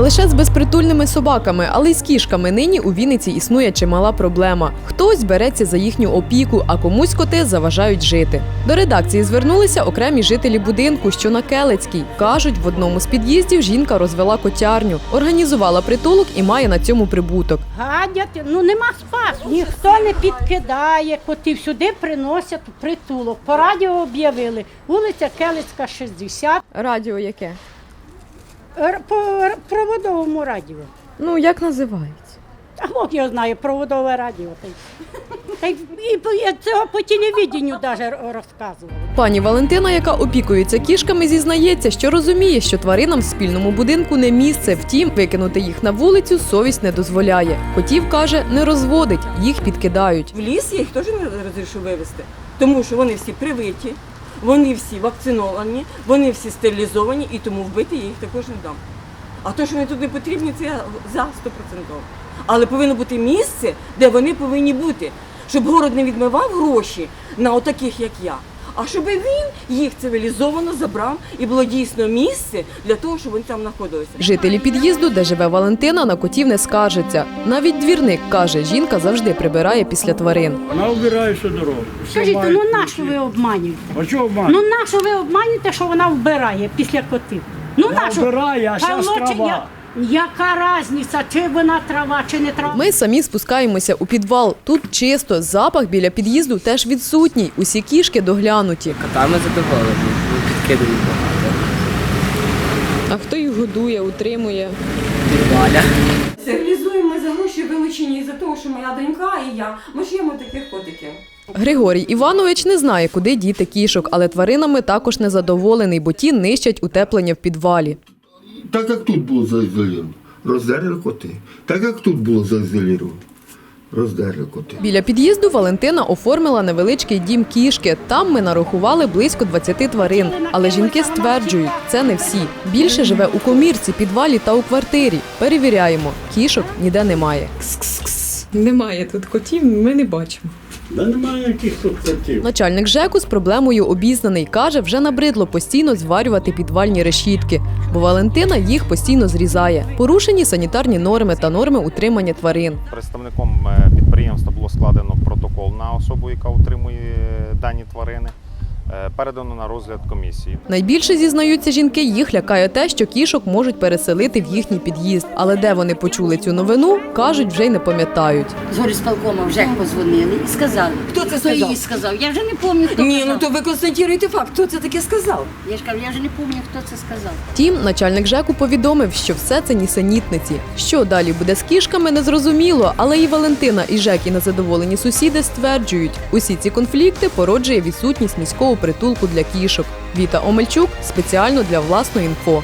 лише з безпритульними собаками, але й з кішками нині у Вінниці існує чимала проблема. Хтось береться за їхню опіку, а комусь коти заважають жити. До редакції звернулися окремі жителі будинку, що на Келецькій. кажуть, в одному з під'їздів жінка розвела котярню, організувала притулок і має на цьому прибуток. Гадять, ну нема спасу. Ніхто не підкидає котів. Сюди приносять притулок. По радіо об'явили. Вулиця Келицька, 60. Радіо яке? Р- По проводовому радіо. Ну як називається? А Бог його знає, проводове радіо. Та й- Та й і по- і цього по телевіденню навіть розказували. Пані Валентина, яка опікується кішками, зізнається, що розуміє, що тваринам в спільному будинку не місце. Втім, викинути їх на вулицю совість не дозволяє. Котів каже, не розводить, їх підкидають. В ліс я їх теж не розрішу вивезти, тому що вони всі привиті, вони всі вакциновані, вони всі стерилізовані і тому вбити я їх також не дам. А те, що вони туди потрібні, це я за 100%. Але повинно бути місце, де вони повинні бути, щоб город не відмивав гроші на отаких, як я. А щоб він їх цивілізовано забрав і було дійсно місце для того, щоб вони там знаходилися. Жителі під'їзду, де живе Валентина, на котів не скаржаться. Навіть двірник каже, жінка завжди прибирає після тварин. Вона вбирає всю дорогу. Все Скажіть, ну бути. нащо ви обманюєте? А чого Ну обманює? нащо ви обманюєте, що вона вбирає після котів? Ну Вона нащо? вбирає, а Павло, чи трава. я- Яка різниця, чи вона трава, чи не трава? Ми самі спускаємося у підвал. Тут чисто, запах біля під'їзду теж відсутній. Усі кішки доглянуті. Котами задоволені, підкидують багато. А хто їх годує, утримує? Валя. Стерилізуємо за гроші вилучені за того, що моя донька і я. Ми шиємо таких котиків. Григорій Іванович не знає, куди діти кішок, але тваринами також незадоволений, бо ті нищать утеплення в підвалі. Так як тут було заізольовано, роздерли коти. Так як тут було заізольовано, роздерли коти. Біля під'їзду Валентина оформила невеличкий дім кішки. Там ми нарахували близько 20 тварин. Але жінки стверджують, це не всі. Більше живе у комірці, підвалі та у квартирі. Перевіряємо, кішок ніде немає. Немає тут котів, ми не бачимо. Да немає яких тут котів. Начальник ЖЕКу з проблемою обізнаний. Каже, вже набридло постійно зварювати підвальні решітки, бо Валентина їх постійно зрізає. Порушені санітарні норми та норми утримання тварин. Представником е, підприємства було складено протокол на особу, яка утримує е, дані тварини. Е, Передано на розгляд комісії. Найбільше зізнаються жінки, їх лякає те, що кішок можуть переселити в їхній під'їзд. Але де вони почули цю новину, кажуть, вже й не пам'ятають. З горисполкома вже позвонили і сказали. Хто це Хто сказав? їй сказав? Я вже не пам'ятаю, хто Ні, ну то ви констатуєте факт, хто це таке сказав. Я ж кажу, я вже не пам'ятаю, хто це сказав. Втім, начальник ЖЕКу повідомив, що все це нісенітниці. Що далі буде з кішками, незрозуміло, але і Валентина, і ЖЕК, і незадоволені сусіди стверджують, усі ці конфлікти породжує відсутність міського притулку для кішок. Віта Омельчук спеціально для власної інфо.